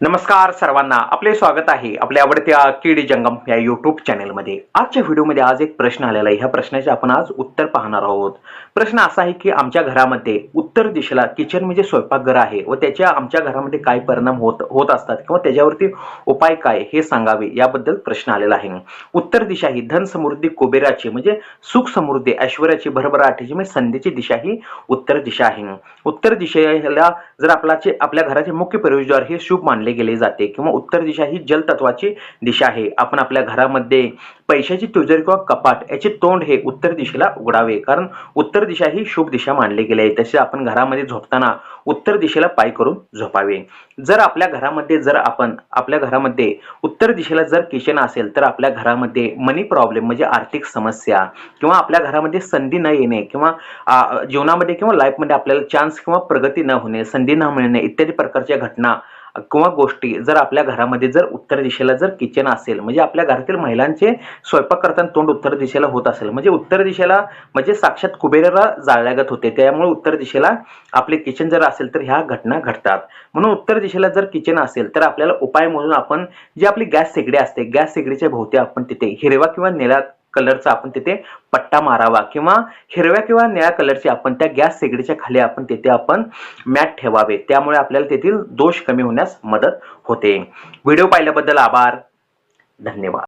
नमस्कार सर्वांना. आपले स्वागत आहे आपल्या आवडत्या किडी जंगम या युट्यूब चॅनेलमध्ये आजच्या व्हिडिओमध्ये आज एक प्रश्न आलेला आहे. ह्या प्रश्नाचे आपण आज उत्तर पाहणार आहोत. प्रश्न असा आहे की आमच्या घरामध्ये उत्तर दिशेला किचन म्हणजे स्वयंपाकघर आहे व त्याच्या आमच्या घरामध्ये काय परिणाम होत होत असतात किंवा त्याच्यावरती उपाय काय हे सांगावे याबद्दल प्रश्न आलेला आहे. उत्तर दिशा ही धन समृद्धी कुबेराची म्हणजे सुख समृद्धी ऐश्वर्याची भरभराटीची म्हणजे संधीची दिशा ही उत्तर दिशा आहे. उत्तर दिशेला जर आपल्याचे आपल्या घराचे मुख्य प्रवेशद्वार हे शुभ मानले गेले जाते किंवा उत्तर दिशा ही जलतत्वाची दिशा आहे. आपण आपल्या घरामध्ये पैशाची तुजरी किंवा कपाट याचे तोंड हे उत्तर दिशेला उघडावे. कारण उत्तर दिशा ही शुभ दिशा मानली गेली आहे. तसे आपण घरामध्ये झोपताना उत्तर दिशेला पाय करून झोपावे. जर आपल्या घरामध्ये जर आपण आपल्या घरामध्ये उत्तर दिशेला जर किचन असेल तर आपल्या घरामध्ये मनी प्रॉब्लेम म्हणजे आर्थिक समस्या किंवा आपल्या घरामध्ये संधी न येणे किंवा जीवनामध्ये किंवा लाईफमध्ये आपल्याला चान्स किंवा प्रगती न होणे संधी न मिळणे इत्यादी प्रकारच्या घटना किंवा गोष्टी जर आपल्या घरामध्ये जर उत्तर दिशेला जर किचन असेल म्हणजे आपल्या घरातील महिलांचे स्वयंपाक करताना तोंड उत्तर दिशेला होत असेल म्हणजे उत्तर दिशेला म्हणजे साक्षात कुबेराला जाळल्यागत होते त्यामुळे उत्तर दिशेला आपले किचन जर असेल तर ह्या घटना घडतात. म्हणून उत्तर दिशेला जर किचन असेल तर आपल्याला उपाय म्हणून आपण जी आपली गॅस शेगडी असते गॅस शेगडीच्या भोवती आपण तिथे हिरवा किंवा निळा कलरचा आपण तिथे पट्टा मारावा किंवा हिरव्या किंवा निळ्या कलरची आपण त्या गॅस शेगडीच्या खाली आपण तिथे आपण मॅट ठेवावे. त्यामुळे आपल्याला तेथील दोष कमी होण्यास मदत होते. व्हिडिओ पाहिल्याबद्दल आभार. धन्यवाद.